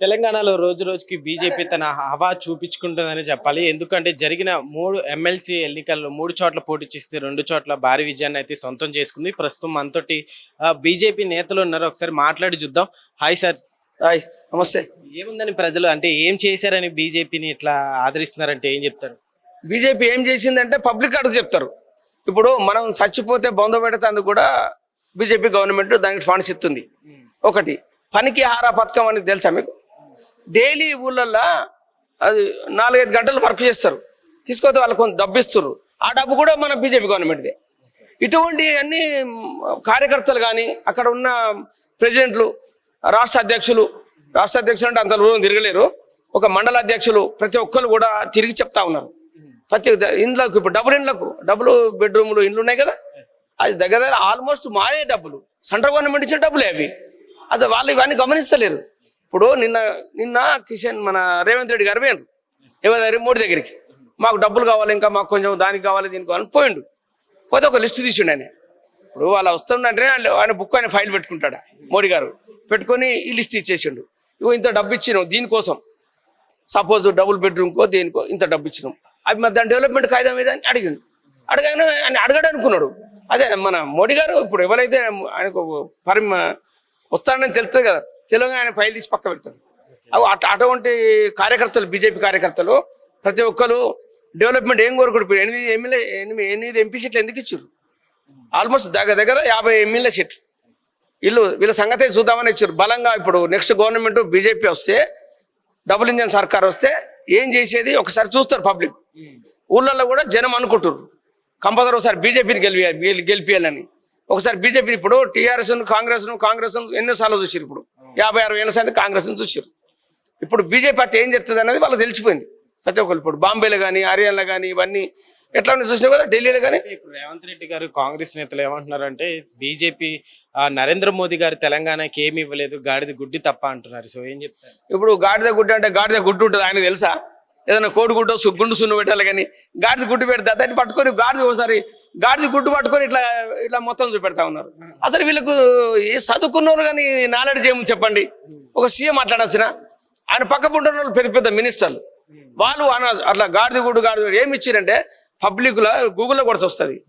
తెలంగాణలో రోజు రోజుకి బీజేపీ తన హవా చూపించుకుంటుందని చెప్పాలి. ఎందుకంటే జరిగిన మూడు ఎమ్మెల్సీ ఎన్నికల్లో మూడు చోట్ల పోటీ చేస్తే రెండు చోట్ల భారీ విజయాన్ని అయితే సొంతం చేసుకుంది. ప్రస్తుతం మనతోటి బీజేపీ నేతలు ఉన్నారు. ఒకసారి మాట్లాడి చూద్దాం. Hi sir. హాయ్. నమస్తే. ఏముందని ప్రజలు అంటే ఏం చేశారని బీజేపీని ఇట్లా ఆదరిస్తున్నారంటే ఏం చెప్తారు? బీజేపీ ఏం చేసిందంటే పబ్లిక్ అడుగు చెప్తారు. ఇప్పుడు మనం చచ్చిపోతే బొంద పెడతాందుకు కూడా బీజేపీ గవర్నమెంట్ దానికి ఫండ్స్ ఇస్తుంది. ఒకటి పనికి ఆహార పథకం అనేది తెలుసా మీకు? డైలీ ఊళ్ళల్లో అది నాలుగైదు గంటలు వర్క్ చేస్తారు. తీసుకొస్తే వాళ్ళకి కొంత డబ్బు ఇస్తారు ఆ డబ్బు కూడా మన బీజేపీ గవర్నమెంట్దే. ఇటువంటి అన్ని కార్యకర్తలు కానీ అక్కడ ఉన్న ప్రెసిడెంట్లు రాష్ట్ర అధ్యక్షులు రాష్ట్ర అధ్యక్షులు అంటే అంత దూరం తిరగలేరు. ఒక మండల అధ్యక్షులు ప్రతి ఒక్కరు కూడా తిరిగి చెప్తా ఉన్నారు. ప్రతి ఇండ్లకు ఇప్పుడు డబుల్ ఇండ్లకు డబుల్ బెడ్రూమ్లు ఇండ్లు ఉన్నాయి కదా? అది దగ్గర దగ్గర ఆల్మోస్ట్ మాయే డబ్బులు. సెంట్రల్ గవర్నమెంట్ ఇచ్చిన డబ్బులే అవి. అసలు వాళ్ళు ఇవన్నీ గమనిస్తలేరు. ఇప్పుడు నిన్న నిన్న కిషన్ మన రేవంత్ రెడ్డి గారు పోయినారు ఎవరి దగ్గర మోడీ దగ్గరికి. మాకు డబ్బులు కావాలి ఇంకా మాకు కొంచెం దానికి కావాలి దీనికి కావాలని పోయిండు. పోతే ఒక లిస్ట్ తీసిండు ఆయన. ఇప్పుడు వాళ్ళు వస్తుందంటే ఆయన ఆయన బుక్ ఆయన ఫైల్ పెట్టుకుంటాడు మోడీ గారు? పెట్టుకొని ఈ లిస్ట్ ఇచ్చేసిండు. ఇగో ఇంత డబ్బు ఇచ్చినాం దీనికోసం. సపోజ్ డబుల్ బెడ్రూమ్కో దేనికో ఇంత డబ్బు ఇచ్చినాం. అవి మరి దాని డెవలప్మెంట్ కాగితం మీద అని అడిగాను అడగాను ఆయన అడగడు అనుకున్నాడు అదే మన మోడీ గారు ఇప్పుడు ఎవరైతే ఆయనకు పరిమ వస్తాడని తెలుస్తుంది కదా. తెలుగుగా ఆయన ఫైల్ తీసి పక్క పెడతారు. అవి అటు అటువంటి కార్యకర్తలు బీజేపీ కార్యకర్తలు ప్రతి ఒక్కరు డెవలప్మెంట్ ఏం కోరుకుంటారు? ఎనిమిది ఎమ్మెల్యే ఎనిమిది ఎనిమిది ఎంపీ సీట్లు ఎందుకు ఇచ్చారు ఆల్మోస్ట్ దగ్గర దగ్గర యాభై ఎమ్మెల్యే సీట్లు. వీళ్ళు వీళ్ళ సంగతే చూద్దామని ఇచ్చారు బలంగా ఇప్పుడు నెక్స్ట్ గవర్నమెంట్ బీజేపీ వస్తే డబుల్ ఇంజన్ సర్కార్ వస్తే ఏం చేసేది? ఒకసారి చూస్తారు పబ్లిక్. ఊళ్ళల్లో కూడా జనం అనుకుంటారు కంపల్సరీ ఒకసారి బీజేపీని గెలిపి గెలిపియాలని ఒకసారి బీజేపీ ఇప్పుడు టీఆర్ఎస్ను కాంగ్రెస్ను కాంగ్రెస్ను ఎన్నోసార్లు చూసారు ఇప్పుడు. యాభై అరవై ఏళ్ళ సంది కాంగ్రెస్ చూసారు ఇప్పుడు బీజేపీ పార్టీ ఏం చెప్తుంది అనేది వాళ్ళకి తెలిసిపోయింది. ప్రతి ఒక్కరు ఇప్పుడు బాంబేలో కానీ హర్యానాలో కానీ ఇవన్నీ ఎట్లా చూసినా కదా ఢిల్లీలో కానీ ఇప్పుడు రేవంత్ రెడ్డి గారు కాంగ్రెస్ నేతలు ఏమంటున్నారంటే బీజేపీ నరేంద్ర మోదీ గారు తెలంగాణకి ఏమి ఇవ్వలేదు గాడిది గుడ్డి తప్ప అంటున్నారు. సో ఏం చెప్తారు? ఇప్పుడు గాడిద గుడ్డ అంటే గాడిద గుడ్డు ఉంటుంది ఆయన తెలుసా? ఏదైనా కోడిగుడ్డో గుండు సున్ను పెట్టాలి కానీ గాడిద గుడ్డు పెడతా దాన్ని పట్టుకొని గాడిద ఒకసారి గాడిద గుడ్డు పట్టుకొని ఇట్లా ఇట్లా మొత్తం చూపెడతా ఉన్నారు. అసలు వీళ్ళకు చదువుకున్నారు కానీ నాలెడ్జ్ చేయము చెప్పండి? ఒక సీఎం మాట్లాడచ్చిన. ఆయన పక్క ఉంటున్న వాళ్ళు పెద్ద పెద్ద మినిస్టర్లు. వాళ్ళు అన- అట్లా గాడిద గుడ్డు గాడిద ఏమి ఇచ్చిరంటే పబ్లిక్లో గూగుల్లో కూడా వస్తుంది.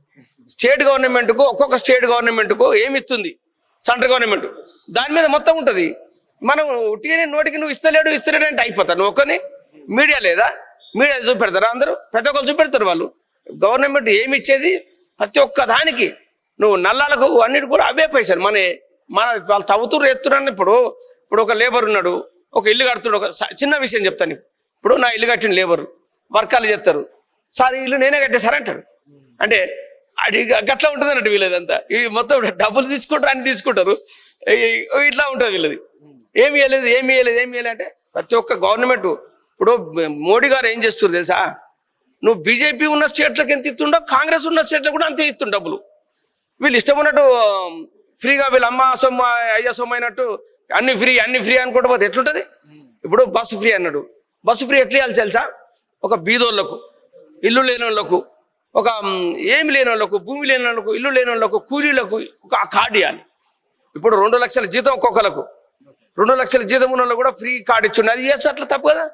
స్టేట్ గవర్నమెంట్కు ఒక్కొక్క స్టేట్ గవర్నమెంట్కు ఏమి ఇస్తుంది? Central government. దాని మీద మొత్తం ఉంటుంది. మనం ఉట్టిగానే నోటికి నువ్వు ఇస్తలేడు ఇస్తలేడు అంటే అయిపోతాను నువ్వు ఒక్కని మీడియా లేదా? మీడియా చూపెడతారా అందరూ? ప్రతి ఒక్కరు చూపెడతారు వాళ్ళు. గవర్నమెంట్ ఏమి ఇచ్చేది? ప్రతి ఒక్క దానికి నువ్వు నల్లాలకు అన్నిటి కూడా అవే పైసలు. మన మన వాళ్ళు తవ్వుతురు ఎత్తున్నాను ఇప్పుడు ఇప్పుడు ఒక లేబర్ ఉన్నాడు ఒక ఇల్లు కడుతున్నాడు ఒక చిన్న విషయం చెప్తాను ఇప్పుడు నా ఇల్లు కట్టిన లేబర్ వర్కాలు చెప్తారు సార్ ఇల్లు నేనే కట్టేసారు అంటారు. అంటే అది గట్లా ఉంటుంది అన్నట్టు వీళ్ళదంతా. ఇవి మొత్తం డబ్బులు తీసుకుంటారు అని తీసుకుంటారు. ఇట్లా ఉంటుంది వీళ్ళది. ఏమి వేయలేదు ఏమి వేయలేదు ఏమి వేయలేదు అంటే ప్రతి ఒక్క గవర్నమెంట్ ఇప్పుడు మోడీ గారు ఏం చేస్తారు తెలుసా? నువ్వు బీజేపీ ఉన్న స్టేట్లకు ఎంత ఇస్తుండో కాంగ్రెస్ ఉన్న స్టేట్లకు కూడా అంతే ఇస్తుండ డబ్బులు. వీళ్ళు ఇష్టం ఉన్నట్టు ఫ్రీగా వీళ్ళ అమ్మ సొమ్మ అయ్య సొమ్మ అయినట్టు అన్ని ఫ్రీ అన్ని ఫ్రీ అనుకుంటూ పోతే ఎట్లుంటుంది? ఇప్పుడు బస్సు ఫ్రీ అన్నాడు. బస్సు ఫ్రీ ఎట్లా ఇవ్వాలి తెలుసా? ఒక బీదోళ్ళకు ఇల్లు లేని వాళ్ళకు ఒక ఏమి లేని వాళ్ళకు భూమి లేని వాళ్ళకు ఇల్లు లేని వాళ్ళకు కూలీలకు ఒక కార్డు ఇవ్వాలి ఇప్పుడు రెండు లక్షల జీతం ఒక్కొక్కలకు. రెండు లక్షల జీతం ఉన్న కూడా ఫ్రీ కార్డు ఇచ్చిండు. అది చేస్తే అట్లా తప్పు కదా?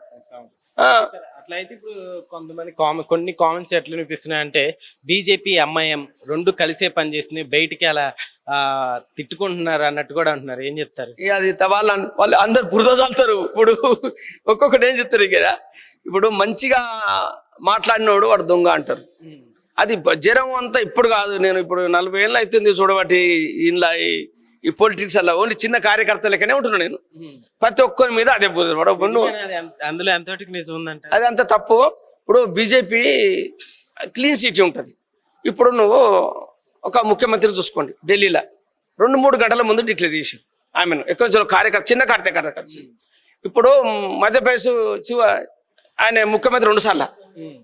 అట్లయితే ఇప్పుడు కొంతమంది కామెంట్ కొన్ని కామెంట్స్ ఎట్లా వినిపిస్తున్నాయి అంటే బీజేపీ ఎంఐఎం రెండు కలిసే పనిచేస్తుంది బయటికి అలా ఆ, తిట్టుకుంటున్నారు అన్నట్టు కూడా అంటున్నారు. ఏం చెప్తారు? అది వాళ్ళ వాళ్ళు అందరు బురద చల్లుతారు. ఇప్పుడు ఒక్కొక్కటి ఏం చెప్తారు ఇక? ఇప్పుడు మంచిగా మాట్లాడినోడు వాడు దొంగ అంటారు. అది జ్వరం అంతా ఇప్పుడు కాదు. నేను ఇప్పుడు నలభై ఏళ్ళు అవుతుంది చూడబట్టి ఇంట్లో ఈ- పొలిటిక్స్ అలా ఓన్లీ చిన్న కార్యకర్తలకనే ఉంటున్నాను నేను. ప్రతి ఒక్కరి మీద అదే ఎంత- అందులో ఉందంట అది అంత తప్పు. ఇప్పుడు బీజేపీ క్లీన్ సిటీ ఉంటుంది. ఇప్పుడు నువ్వు ఒక ముఖ్యమంత్రి చూసుకోండి ఢిల్లీలో. రెండు మూడు గంటల ముందు డిక్లేర్ చేసి ఆమెను. ఎక్కువ జనం కార్యకర్త చిన్న కార్యకర్త ఇప్పుడు మధ్యప్రదేశ్ శివ ఆయన ముఖ్యమంత్రి రెండు సార్లు.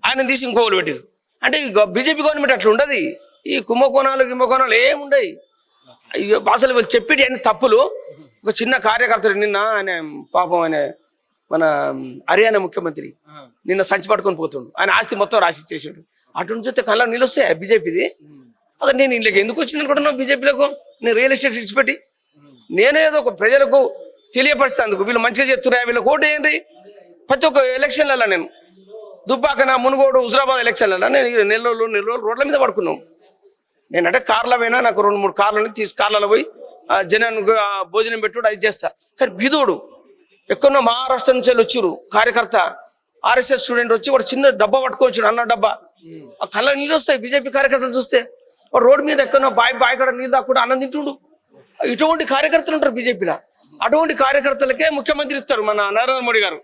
ఆయన తీసి ఇంకోళ్ళు పెట్టారు అంటే బీజేపీ గవర్నమెంట్ అట్లా ఉండదు ఈ కుంభకోణాలు కుంభకోణాలు ఏముండయి. అసలు వీళ్ళు చెప్పేటి అన్ని తప్పులు. ఒక చిన్న కార్యకర్తలు నిన్న ఆయన పాపం ఆయన మన హర్యానా ముఖ్యమంత్రి నిన్న సంచి పట్టుకొని పోతుండు. ఆయన ఆస్తి మొత్తం రాసి ఇచ్చేసాడు అటు నుంచి చూస్తే కళ్ళ నీళ్ళు వస్తాయి బీజేపీది? అదే నేను ఇంట్లోకి ఎందుకు వచ్చింది అనుకుంటున్నావు బీజేపీలకు? నేను రియల్ ఎస్టేట్ ఇచ్చిపెట్టి నేను ఏదో ఒక ప్రజలకు తెలియపరిచేందుకు వీళ్ళు మంచిగా చెప్తున్నా వీళ్ళకి ఓటు ఏంటి ప్రతి ఒక్క ఎలక్షన్లలో నేను దుబ్బాకన మునుగోడు హుజరాబాద్ ఎలక్షన్లలో నేను నెల్లూరు నెల్లూరు రోడ్ల మీద పడుకున్నాం. నేనంటే కార్లో పోయినా నాకు రెండు మూడు కార్లని తీసి కార్లలో పోయి జనానికి భోజనం పెట్టుడు అది చేస్తా. కానీ బీదోడు ఎక్కడో మహారాష్ట్ర నుంచి వెళ్ళి కార్యకర్త ఆర్ఎస్ఎస్ స్టూడెంట్ వచ్చి వాడు చిన్న డబ్బా పట్టుకోవచ్చు అన్న డబ్బా. ఆ కళ్ళ నీళ్ళు వస్తాయి బీజేపీ కార్యకర్తలు చూస్తే. రోడ్డు మీద ఎక్కడో బాయ్ బాయ్ కూడా నీళ్ళు దాక్కుండా అన్నం తింటుండు. ఇటువంటి కార్యకర్తలు ఉంటారు బీజేపీలో. అటువంటి కార్యకర్తలకే ముఖ్యమంత్రి ఇస్తారు మన నరేంద్ర మోడీ గారు.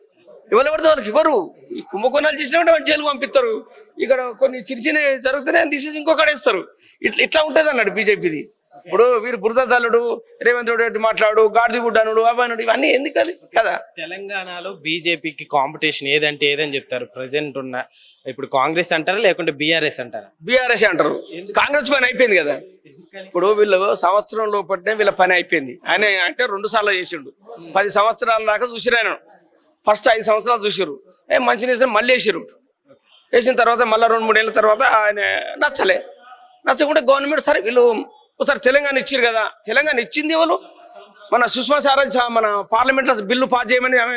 ఎవరు పడితే వాళ్ళకి ఇవ్వరు ఈ కుంభకోణాలు చేసినట్టు వాళ్ళు జైలుకు పంపిస్తారు. ఇక్కడ కొన్ని చిన్న చిన్న జరుగుతున్నాయి తీసేసి ఇంకొకటి ఇస్తారు ఇట్లా ఇట్లా ఉంటుంది అన్నాడు బీజేపీది. ఇప్పుడు వీరు బురదల్లుడు రేవంత్ రెడ్డి మాట్లాడు గాడిది గుడ్డనుడు అవ్వనుడు ఇవన్నీ ఎందుకు అది? కదా? తెలంగాణలో బీజేపీకి కాంపిటీషన్ ఏదంటే ఏదని చెప్తారు. ప్రజెంట్ ఉన్న ఇప్పుడు కాంగ్రెస్ అంటారా లేకుంటే బీఆర్ఎస్ అంటారా? బీఆర్ఎస్ అంటారు. కాంగ్రెస్ పని అయిపోయింది కదా. ఇప్పుడు వీళ్ళు సంవత్సరం లోపట్నే వీళ్ళ పని అయిపోయింది. ఆయన అంటే రెండు సార్లు చేసిండు. పది సంవత్సరాల దాకా చూసిరు ఆయన. ఫస్ట్ ఐదు సంవత్సరాలు చూసారు ఏ మంచి వేసిన మళ్ళీ వేసారు వేసిన తర్వాత మళ్ళీ రెండు మూడేళ్ళ తర్వాత ఆయన నచ్చలే. నచ్చకుంటే గవర్నమెంట్ సరే వీళ్ళు ఒకసారి తెలంగాణ ఇచ్చారు కదా. తెలంగాణ ఇచ్చింది ఎవరు? మన సుష్మా స్వరాజ్ మన పార్లమెంట్లో బిల్లు పాస్ చేయమని ఆమె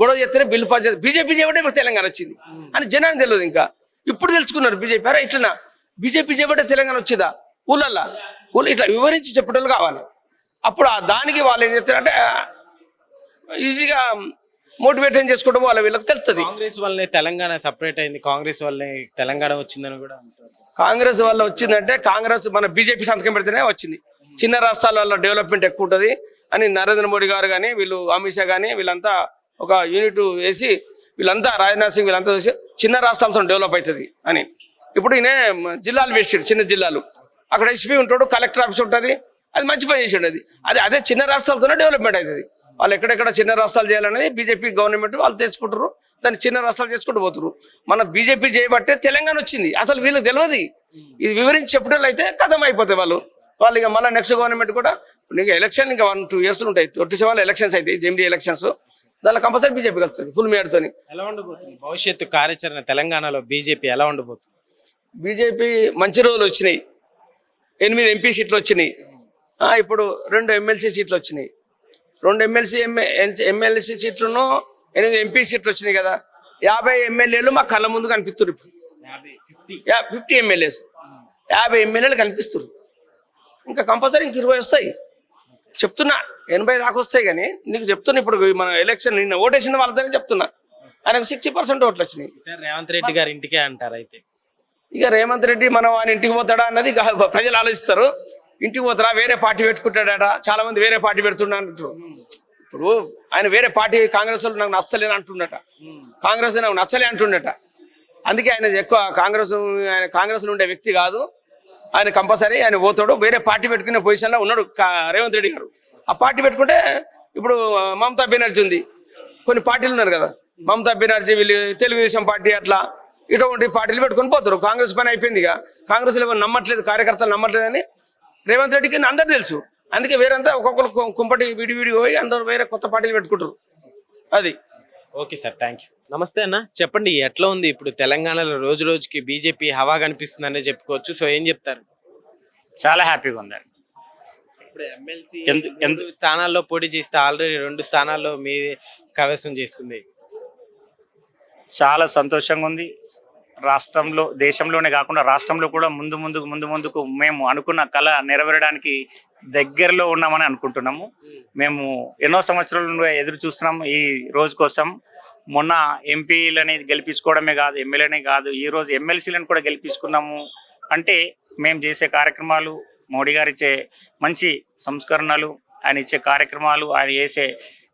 గొడవ చేస్తేనే బిల్లు పాస్ చేస్తారు బీజేపీ చేయబట్టే మనకు తెలంగాణ వచ్చింది. అని జనాన్ని తెలియదు ఇంకా. ఇప్పుడు తెలుసుకున్నారు బీజేపీ. అరే ఇట్లనా? బీజేపీ చేయబట్టే తెలంగాణ వచ్చిందా? ఊళ్ళల్లా ఊళ్ళో ఇట్లా వివరించి చెప్పేటోళ్ళు కావాలి. అప్పుడు దానికి వాళ్ళు ఏం చెప్తారంటే ఈజీగా మోటివేషన్ చేసుకోవడం వాళ్ళ వీళ్ళకి తెలుస్తుంది. కాంగ్రెస్ వల్లనే తెలంగాణ సపరేట్ అయింది. కాంగ్రెస్ వల్లనే తెలంగాణ వచ్చిందని కూడా కాంగ్రెస్ వల్ల వచ్చిందంటే కాంగ్రెస్ మన బీజేపీ సంతకం పెడితేనే వచ్చింది. చిన్న రాష్ట్రాల వల్ల డెవలప్మెంట్ ఎక్కువ ఉంటుంది అని నరేంద్ర మోడీ గారు కానీ వీళ్ళు అమిత్ షా కానీ వీళ్ళంతా ఒక యూనిట్ వేసి వీళ్ళంతా రాజ్నాథ్ సింగ్ వీళ్ళంతా చేసి చిన్న రాష్ట్రాలతో డెవలప్ అవుతుంది అని. ఇప్పుడు ఈయన జిల్లాలు వేసాడు చిన్న జిల్లాలు. అక్కడ ఎస్పీ ఉంటాడు కలెక్టర్ ఆఫీస్ ఉంటుంది. అది మంచి పని చేసాడు అది. అదే అదే చిన్న రాష్ట్రాలతోనే డెవలప్మెంట్ అవుతుంది వాళ్ళు ఎక్కడెక్కడ చిన్న రాష్ట్రాలు చేయాలనేది బీజేపీ గవర్నమెంట్ వాళ్ళు తెచ్చుకుంటారు. దాన్ని చిన్న రాష్ట్రాలు చేసుకుంటూ పోతారు మన బీజేపీ చేయబట్టే తెలంగాణ వచ్చింది. అసలు వీళ్ళకి తెలియదు ఇది వివరించి చెప్పడం అయితే కథం అయిపోతాయి వాళ్ళు. వాళ్ళు ఇక మళ్ళీ నెక్స్ట్ గవర్నమెంట్ కూడా ఇంకా ఎలక్షన్ ఇంకా వన్ టూ ఇయర్స్ ఉంటాయి. ట్వంటీ సెవెన్ ఎలక్షన్స్ అయితే జెమిడి ఎలక్షన్స్ దానిలో కంపల్సరీ బీజేపీ వస్తుంది ఫుల్ మేడ్తోని ఎలా ఉండబోతుంది? భవిష్యత్తు కార్యాచరణ తెలంగాణలో బీజేపీ ఎలా ఉండబోతుంది? బీజేపీ మంచి రోజులు వచ్చినాయి. ఎనిమిది ఎంపీ సీట్లు వచ్చినాయి. ఇప్పుడు రెండు ఎమ్మెల్సీ సీట్లు వచ్చినాయి. రెండు ఎమ్మెల్సీ ఎమ్మెల్సీ సీట్లను ఎనిమిది ఎంపీ సీట్లు వచ్చినాయి కదా. యాభై ఎమ్మెల్యేలు మా కళ్ళ ముందు కనిపిస్తారు ఇప్పుడు. ఫిఫ్టీ. ఎమ్మెల్యేస్ యాభై ఎమ్మెల్యేలు కనిపిస్తారు ఇంకా కంపల్సరీ ఇంక ఇరవై వస్తాయి. చెప్తున్నా ఎనభై దాకా వస్తాయి కానీ నీకు చెప్తున్నా ఇప్పుడు మన ఎలక్షన్ నిన్న ఓటేసిన వాళ్ళతోనే చెప్తున్నా. ఆయనకు సిక్స్టీ పర్సెంట్ ఓట్లు వచ్చినాయి. రేవంత్ రెడ్డి గారి ఇంటికే అంటారు అయితే. ఇక రేవంత్ రెడ్డి మనం ఆయన ఇంటికి పోతాడా అన్నది ప్రజలు ఆలోచిస్తారు. ఇంటికి పోతారా? వేరే పార్టీ పెట్టుకుంటాడట చాలా మంది వేరే పార్టీ పెడుతున్నా అంటారు ఇప్పుడు ఆయన వేరే పార్టీ కాంగ్రెస్ వాళ్ళు నాకు నచ్చలేని అంటుండట. కాంగ్రెస్ నాకు నచ్చలే అంటుండట. అందుకే ఆయన ఎక్కువ కాంగ్రెస్ ఆయన కాంగ్రెస్లో ఉండే వ్యక్తి కాదు. ఆయన కంపల్సరీ ఆయన పోతాడు. వేరే పార్టీ పెట్టుకునే పొజిషన్లో ఉన్నాడు రేవంత్ రెడ్డి గారు. ఆ పార్టీ పెట్టుకుంటే ఇప్పుడు మమతా బెనర్జీ ఉంది. కొన్ని పార్టీలు ఉన్నారు కదా. మమతా బెనర్జీ వీళ్ళు తెలుగుదేశం పార్టీ అట్లా ఇటువంటి పార్టీలు పెట్టుకొని పోతారు. కాంగ్రెస్ పని అయిపోయింది ఇక. కాంగ్రెస్లో నమ్మట్లేదు కార్యకర్తలు నమ్మట్లేదని రేవంత్ రెడ్డికి అందరు తెలుసు. అందుకే వేరంతా ఒక్కొక్కరు కు- కుంపటి విడి విడి పోయి అందరూ వేరే కొత్త పార్టీలు పెట్టుకుంటారు. అది. Okay sir thank you. నమస్తే అన్న. చెప్పండి ఎట్లా ఉంది ఇప్పుడు తెలంగాణలో రోజు రోజుకి బీజేపీ హవా కనిపిస్తుందనే చెప్పుకోవచ్చు. సో ఏం చెప్తారు? చాలా హ్యాపీగా ఉందండి ఇప్పుడు ఎమ్మెల్సీ ఎందు- ఎందు- స్థానాల్లో పోటీ చేస్తే ఆల్రెడీ రెండు స్థానాల్లో మీ కైవసం చేసుకుంది. చాలా సంతోషంగా ఉంది. రాష్ట్రంలో దేశంలోనే కాకుండా రాష్ట్రంలో కూడా ముందు ముందుకు ముందు ముందుకు మేము అనుకున్న కళ నెరవేరడానికి దగ్గరలో ఉన్నామని అనుకుంటున్నాము. మేము ఎన్నో సంవత్సరాల నుండి ఎదురు చూస్తున్నాం ఈ రోజు కోసం. మొన్న ఎంపీలని గెలిపించుకోవడమే కాదు ఎమ్మెల్యేనే కాదు ఈ రోజు ఎమ్మెల్సీలను కూడా గెలిపించుకున్నాము. అంటే మేము చేసే కార్యక్రమాలు మోడీ గారు ఇచ్చే మంచి సంస్కరణలు ఆయన ఇచ్చే కార్యక్రమాలు ఆయన చేసే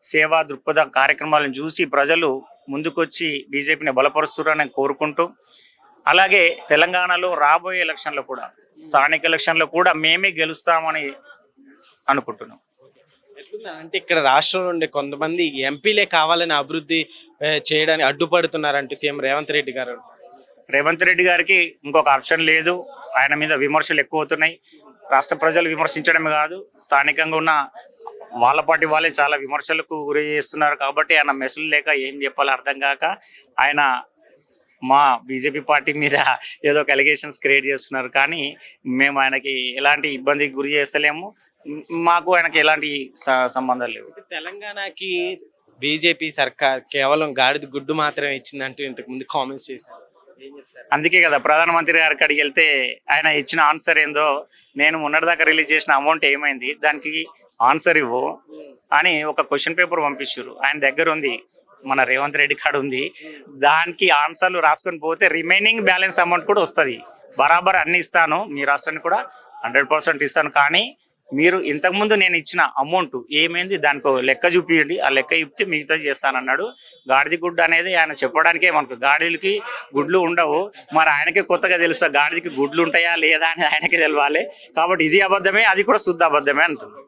సేవా దృక్పథ కార్యక్రమాలను చూసి ప్రజలు ముందుకొచ్చి బీజేపీని బలపరుస్తున్నారని కోరుకుంటూ అలాగే తెలంగాణలో రాబోయే ఎలక్షన్లో కూడా స్థానిక ఎలక్షన్లో కూడా మేమే గెలుస్తామని అనుకుంటున్నాం. అంటే ఇక్కడ రాష్ట్రంలో ఉండే కొంతమంది ఎంపీలే కావాలని అభివృద్ధి చేయడానికి అడ్డుపడుతున్నారంటూ సీఎం రేవంత్ రెడ్డి గారు. రేవంత్ రెడ్డి గారికి ఇంకొక ఆప్షన్ లేదు. ఆయన మీద విమర్శలు ఎక్కువ అవుతున్నాయి. రాష్ట్ర ప్రజలు విమర్శించడమే కాదు స్థానికంగా ఉన్న వాళ్ళ పార్టీ వాళ్ళే చాలా విమర్శలకు గురి చేస్తున్నారు కాబట్టి ఆయన మెసలు లేక ఏం చెప్పాలో అర్థం కాక ఆయన మా బీజేపీ పార్టీ మీద ఏదో ఒక అలిగేషన్స్ క్రియేట్ చేస్తున్నారు. కానీ మేము ఆయనకి ఎలాంటి ఇబ్బందికి గురి చేస్తలేము. మాకు ఆయనకి ఎలాంటి సంబంధాలు లేవు. తెలంగాణకి బీజేపీ సర్కార్ కేవలం గాడిద గుడ్డు మాత్రమే ఇచ్చిందంటూ ఇంతకు ముందు కామెంట్స్ చేశారు. అందుకే కదా ప్రధానమంత్రి గారి కాడికి వెళ్తే ఆయన ఇచ్చిన ఆన్సర్ ఏందో నేను మొన్నటిదాకా రిలీజ్ చేసిన అమౌంట్ ఏమైంది దానికి ఆన్సర్ ఇవ్వు అని ఒక క్వశ్చన్ పేపర్ పంపించారు ఆయన దగ్గర ఉంది మన రేవంత్ రెడ్డి కాడ ఉంది. దానికి ఆన్సర్లు రాసుకొని పోతే రిమైనింగ్ బ్యాలెన్స్ అమౌంట్ కూడా వస్తుంది. బరాబర్ అన్ని ఇస్తాను మీ రాష్ట్రానికి కూడా హండ్రెడ్ పర్సెంట్ ఇస్తాను కానీ మీరు ఇంతకుముందు నేను ఇచ్చిన అమౌంట్ ఏమైంది? దానికి లెక్క చూపించండి ఆ లెక్క ఇప్పితే మిగతా చేస్తానన్నాడు. గాడిద గుడ్డు అనేది ఆయన చెప్పడానికే మనకు. గాడిలకి గుడ్లు ఉండవు. మరి ఆయనకే కొత్తగా తెలుసా గాడిదకి గుడ్లు ఉంటాయా లేదా అని ఆయనకే తెలవాలి. కాబట్టి ఇది అబద్ధమే అది కూడా శుద్ధ అబద్ధమే అంటున్నాను